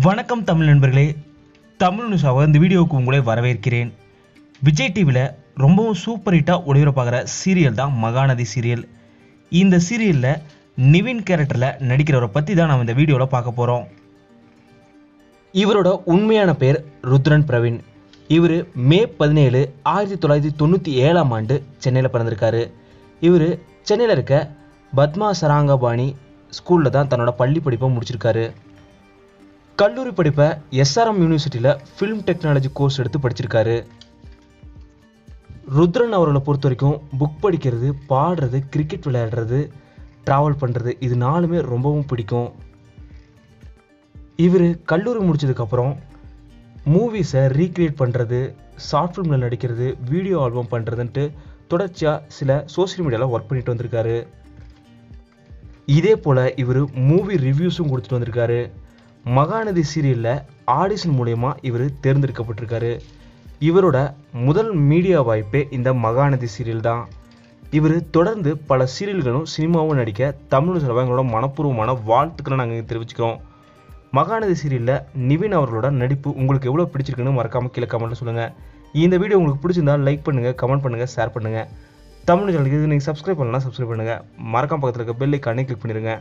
வணக்கம் தமிழ் நண்பர்களே. தமிழ் நியூஸாக இந்த வீடியோவுக்கு உங்களை வரவேற்கிறேன். விஜய் டிவியில் ரொம்பவும் சூப்பர் ஹிட்டாக ஒளிபரப்பாகிற சீரியல் தான் மகாநதி சீரியல் இந்த சீரியலில் நிவின் கேரக்டரில் நடிக்கிறவரை பற்றி தான் நம்ம இந்த வீடியோவில் பார்க்க போகிறோம் இவரோட உண்மையான பேர் ருத்ரன் பிரவீன். இவர் மே பதினேழு ஆயிரத்தி தொள்ளாயிரத்தி தொண்ணூற்றி ஏழாம் ஆண்டு சென்னையில் பிறந்திருக்காரு. இவர் சென்னையில் இருக்க பத்மா சராங்கபாணி ஸ்கூலில் தான் தன்னோட பள்ளி படிப்பை முடிச்சிருக்காரு. கல்லூரி படிப்பை எஸ்ஆர்எம் யூனிவர்சிட்டியில் ஃபிலிம் டெக்னாலஜி கோர்ஸ் எடுத்து படிச்சிருக்காரு. ருத்ரன் அவர்களை பொறுத்த வரைக்கும் புக் படிக்கிறது பாடுறது கிரிக்கெட் விளையாடுறது ட்ராவல் பண்ணுறது இது நாலுமே ரொம்பவும் பிடிக்கும். இவர் கல்லூரி முடிச்சதுக்கப்புறம் மூவிஸை ரீக்ரியேட் பண்ணுறது ஷார்ட் ஃபிலிமில் நடிக்கிறது வீடியோ ஆல்பம் பண்ணுறதுன்ட்டு தொடர்ச்சியாக சில சோஷியல் மீடியாவில் ஒர்க் பண்ணிட்டு வந்திருக்காரு. இதே போல் இவர் மூவி ரிவ்யூஸும் கொடுத்துட்டு வந்திருக்காரு. மகாநதி சீரியலில் ஆடிஷன் மூலயமா இவர் தேர்ந்தெடுக்கப்பட்டிருக்காரு. இவரோட முதல் மீடியா வாய்ப்பே இந்த மகாநதி சீரியல் தான். இவர் தொடர்ந்து பல சீரியல்களும் சினிமாவும் நடிக்க தமிழ் சிலவா எங்களோட மனப்பூர்வமான வாழ்த்துக்களை நாங்கள் தெரிவிச்சுக்கிறோம். மகாநதி சீரியலில் நிவின் அவர்களோட நடிப்பு உங்களுக்கு எவ்வளோ பிடிச்சிருக்குன்னு மறக்காமல் கீழே கமெண்ட்டில் சொல்லுங்கள் இந்த வீடியோ உங்களுக்கு பிடிச்சிருந்தா லைக் பண்ணுங்கள் கமெண்ட் பண்ணுங்கள் ஷேர் பண்ணுங்கள் தமிழ் சேனலுக்கு நீங்கள் சப்ஸ்கிரைப் பண்ணலாம் சப்ஸ்கிரைப் பண்ணுங்கள் மறக்காம பக்கத்தில் இருக்க பெல் ஐக்கானே கிளிக் பண்ணிடுங்க